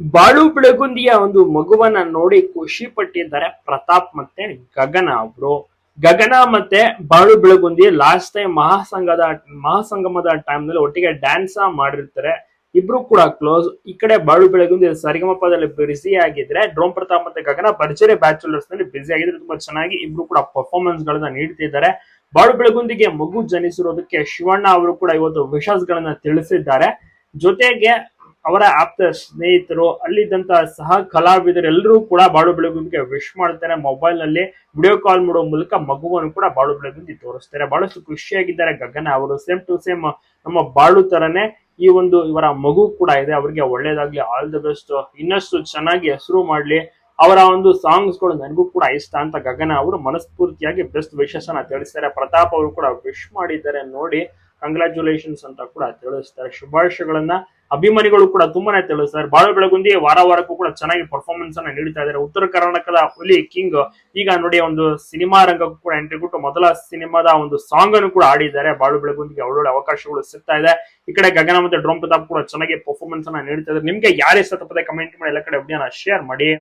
ಬಾಳು ಬೆಳಗುಂದಿಯ ಒಂದು ಮಗುವನ್ನ ನೋಡಿ ಖುಷಿ ಪಟ್ಟಿದ್ದಾರೆ ಪ್ರತಾಪ್ ಮತ್ತೆ ಗಗನ ಅವರು ಗಗನ ಮತ್ತೆ ಬಾಳು ಬೆಳಗುಂದಿ ಲಾಸ್ಟ್ ಟೈಮ್ ಮಹಾಸಂಘದ, ಮಹಾಸಂಗಮದ ಟೈಮ್ನಲ್ಲಿ ಒಟ್ಟಿಗೆ ಡ್ಯಾನ್ಸ್ ಮಾಡಿರ್ತಾರೆ. ಇಬ್ರು ಕೂಡ ಕ್ಲೋಸ್ ಈ ಕಡೆ ಬಾಳು ಬೆಳಗುಂದಿ ಸರಿಗಮಪದಲ್ಲಿ ಬಿಸಿ ಆಗಿದ್ರೆ ಡ್ರೋಮ್ ಪ್ರತಾಪ್ ಮತ್ತೆ ಗಗನ ಭರ್ಜರಿ ಬ್ಯಾಚುಲರ್ಸ್ನಲ್ಲಿ ಬ್ಯುಸಿ ಆಗಿದ್ರೆ ತುಂಬಾ ಚೆನ್ನಾಗಿ ಇಬ್ರು ಕೂಡ ಪರ್ಫಾರ್ಮೆನ್ಸ್ ಗಳನ್ನ ನೀಡ್ತಿದ್ದಾರೆ. ಬಾಳು ಬೆಳಗುಂದಿಗೆ ಮಗು ಜನಿಸಿರೋದಕ್ಕೆ ಶಿವಣ್ಣ ಅವರು ಕೂಡ ಇವತ್ತು ವಿಶಸ್ ಗಳನ್ನ ತಿಳಿಸಿದ್ದಾರೆ. ಜೊತೆಗೆ ಅವರ ಆಪ್ತ ಸ್ನೇಹಿತರು ಅಲ್ಲಿದ್ದಂತ ಸಹ ಕಲಾವಿದರೆಲ್ಲರೂ ಕೂಡ ಬಾಳು ಬೆಳಗುಂದಿಗೆ ವಿಶ್ ಮಾಡ್ತಾರೆ. ಮೊಬೈಲ್ನಲ್ಲಿ ವಿಡಿಯೋ ಕಾಲ್ ಮಾಡುವ ಮೂಲಕ ಮಗುವನ್ನು ಕೂಡ ಬಾಳು ಬೆಳಗುಂದಿ ತೋರಿಸ್ತಾರೆ. ಬಹಳಷ್ಟು ಖುಷಿಯಾಗಿದ್ದಾರೆ ಗಗನ ಅವರು. ಸೇಮ್ ಟು ಸೇಮ್ ನಮ್ಮ ಬಾಳು ತರನೇ ಈ ಒಂದು ಇವರ ಮಗು ಕೂಡ ಇದೆ. ಅವರಿಗೆ ಒಳ್ಳೇದಾಗ್ಲಿ ಆಲ್ ದ ಬೆಸ್ಟ್ ಇನ್ನಷ್ಟು ಚೆನ್ನಾಗಿ ಹೆಸರು ಮಾಡ್ಲಿ. ಅವರ ಒಂದು ಸಾಂಗ್ಸ್ಗಳು ನನಗೂ ಕೂಡ ಇಷ್ಟ ಅಂತ ಗಗನ ಅವರು ಮನಸ್ಫೂರ್ತಿಯಾಗಿ ಬೆಸ್ಟ್ ವಿಶೇಷನ ತಿಳಿಸ್ತಾರೆ. ಪ್ರತಾಪ್ ಅವರು ಕೂಡ ವಿಶ್ ಮಾಡಿದ್ದಾರೆ ನೋಡಿ. ಕಂಗ್ರ್ಯಾಚುಲೇಷನ್ಸ್ ಅಂತ ಕೂಡ ತಿಳಿಸ್ತಾರೆ. ಶುಭಾಶಯಗಳನ್ನ ಅಭಿಮಾನಿಗಳು ಕೂಡ ತುಂಬಾನೇ ತಿಳಿಸ್ತಾರೆ. ಬಾಳು ಬೆಳಗುಂದಿ ವಾರ ವಾರಕ್ಕೂ ಕೂಡ ಚೆನ್ನಾಗಿ ಪರ್ಫಾರ್ಮೆನ್ಸ್ ಅನ್ನ ನೀಡ್ತಾ ಇದ್ದಾರೆ. ಉತ್ತರ ಕರ್ನಾಟಕದ ಹುಲಿ ಕಿಂಗ್, ಈಗ ನೋಡಿ ಒಂದು ಸಿನಿಮಾ ರಂಗಕ್ಕೂ ಕೂಡ ಎಂಟ್ರಿ ಕೊಟ್ಟು ಮೊದಲ ಸಿನಿಮಾದ ಒಂದು ಸಾಂಗ್ ಅನ್ನು ಕೂಡ ಆಡಿದ್ದಾರೆ ಬಾಳು ಬೆಳಗುಂದಿಗೆ ಒಳ್ಳೊಳ್ಳೆ ಅವಕಾಶಗಳು ಸಿಗ್ತಾ ಇದೆ. ಈ ಕಡೆ ಗಗನ ಮತ್ತೆ ಡ್ರೋಮ್ ಪ್ರತಾಪ್ ಕೂಡ ಚೆನ್ನಾಗಿ ಪರ್ಫಾರ್ಮೆನ್ಸ್ ಅನ್ನ ನೀಡ್ತಾ ಇದ್ದಾರೆ. ನಿಮ್ಗೆ ಯಾರೇ ಸತಪದ ಕಮೆಂಟ್ ಮಾಡಿ, ಎಲ್ಲ ಕಡೆ ವಿಡಿಯೋನ ಶೇರ್ ಮಾಡಿ.